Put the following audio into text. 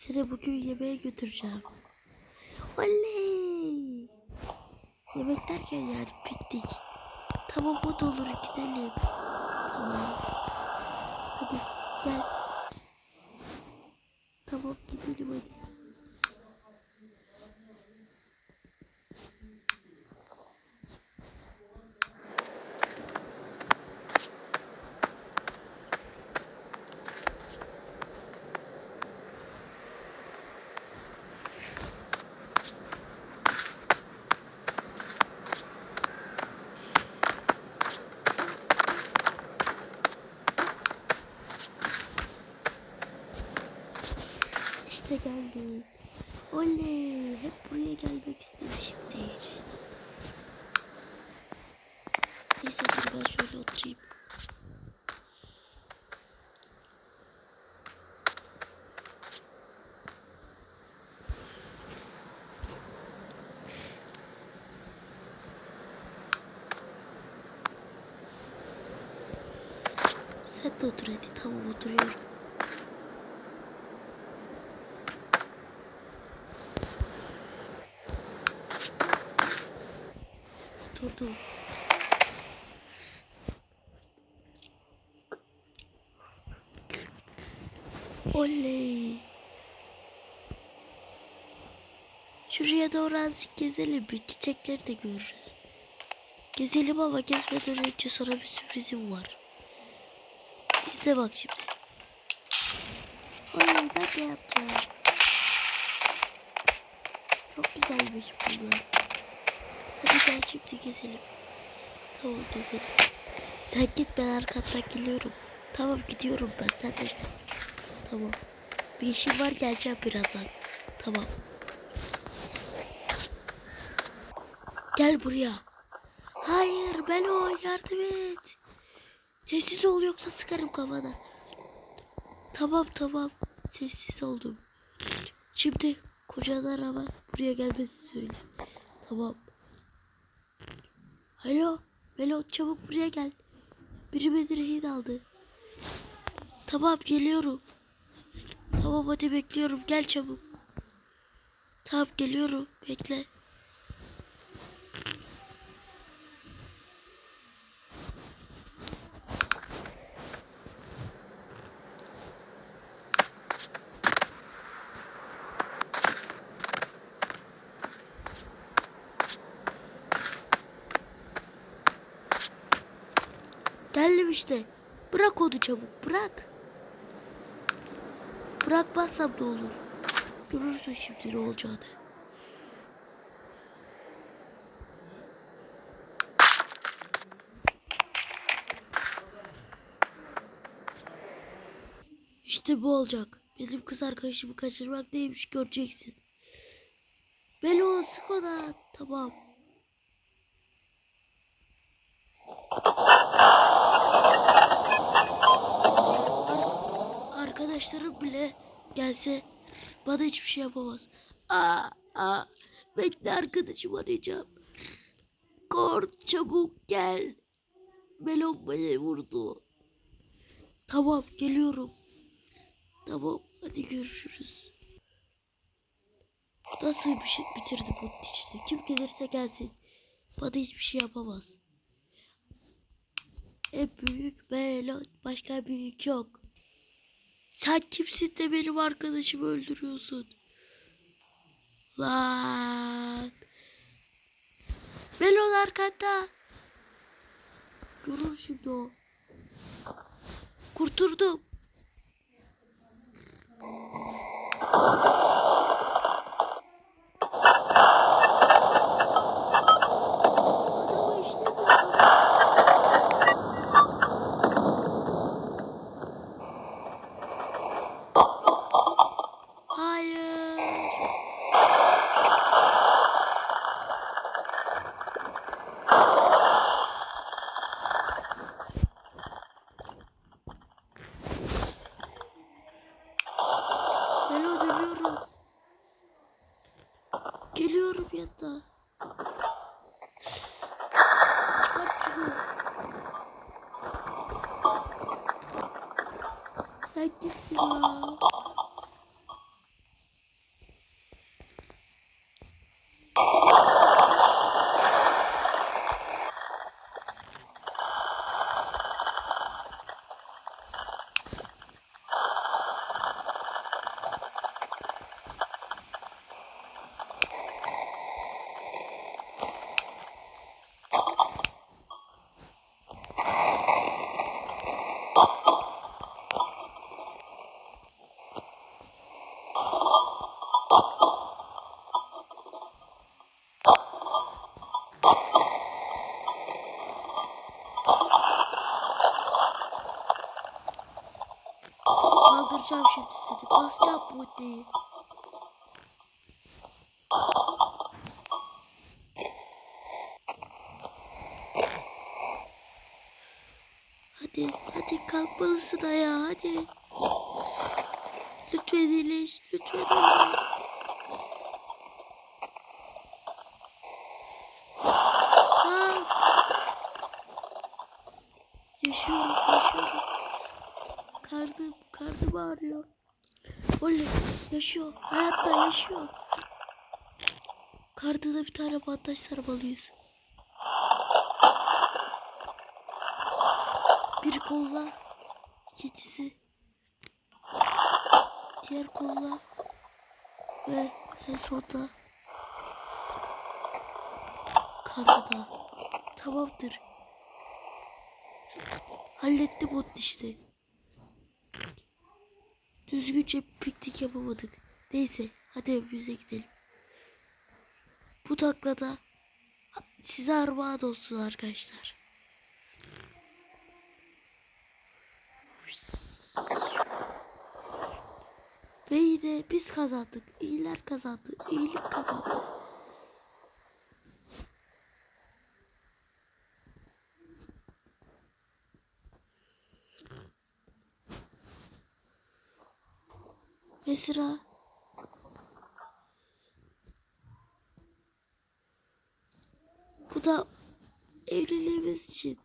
Seni bugün yemeğe götüreceğim. Oley! Yemek derken yani piknik. Tamam bu da olur gidelim. Tamam. Hadi gel. Tamam gidelim hadi. İşte geldik. Oley! Hep buraya gelmek istemişimdir. Neyse ben şöyle oturayım. Sen de otur hadi. Tamam oturuyorum. Oturdum. Oley. Şuraya doğru azıcık gezelim bir çiçekleri de görürüz. Gezelim ama gezmeden önce sana bir sürprizim var. İzle bak şimdi. Oley ben de yapacağım. Çok güzelmiş bunlar. Hadi gel şimdi gezelim. Tamam gezelim. Sen git ben arkandan geliyorum. Tamam gidiyorum ben sen de gel. Tamam. Bir işim var geleceğim birazdan. Tamam. Gel buraya. Hayır ben o yardım et. Sessiz ol yoksa sıkarım kafana. Tamam tamam. Sessiz oldum. Şimdi kocadan ama buraya gelmesi söyle. Tamam. Alo. Melo çabuk buraya gel. Biri beni rehin aldı. Tamam geliyorum. Tamam hadi bekliyorum. Gel çabuk. Tamam geliyorum. Bekle. Geldim işte. Bırak onu çabuk. Bırak. Bırakmazsam ne olur? Görürsün şimdi ne olacağını. İşte bu olacak. Benim kız arkadaşımı kaçırmak neymiş göreceksin. Belo sık ona. Tamam. Arkadaşlarım bile gelse bana hiçbir şey yapamaz. Aa, aa, bekle arkadaşım arayacağım. Kort çabuk gel. Melon beni vurdu. Tamam geliyorum. Tamam hadi görüşürüz. Nasıl bir şey bitirdi bu işte. Kim gelirse gelsin. Bana hiçbir şey yapamaz. En büyük melon. Başka büyük yok. Sen kimsin de benim arkadaşımı öldürüyorsun? Lan. Melon arkanda. Görür şimdi o. Kurtuldum. Şunu. Sen kimsin ya? Göstereceğim şimdi size. Basacağım bu odayı. Hadi, hadi kalkmalısın ayağa, hadi. Lütfen iyileş, lütfen iyileş. Karnım ağrıyor. Oley, yaşıyor, hayatta yaşıyor. Karnına bir tane bandaj sarmalıyız. Bir kolla, ikincisi. Diğer kolla. Ve en sonunda. Karnına. Tamamdır. Hallettim onun işte. Düzgünce piknik yapamadık. Neyse hadi evimize gidelim. Bu taklada size armağan olsun arkadaşlar. Ve yine biz kazandık. İyiler kazandı. İyilik kazandı. Ve sıra bu da evliliğimiz için.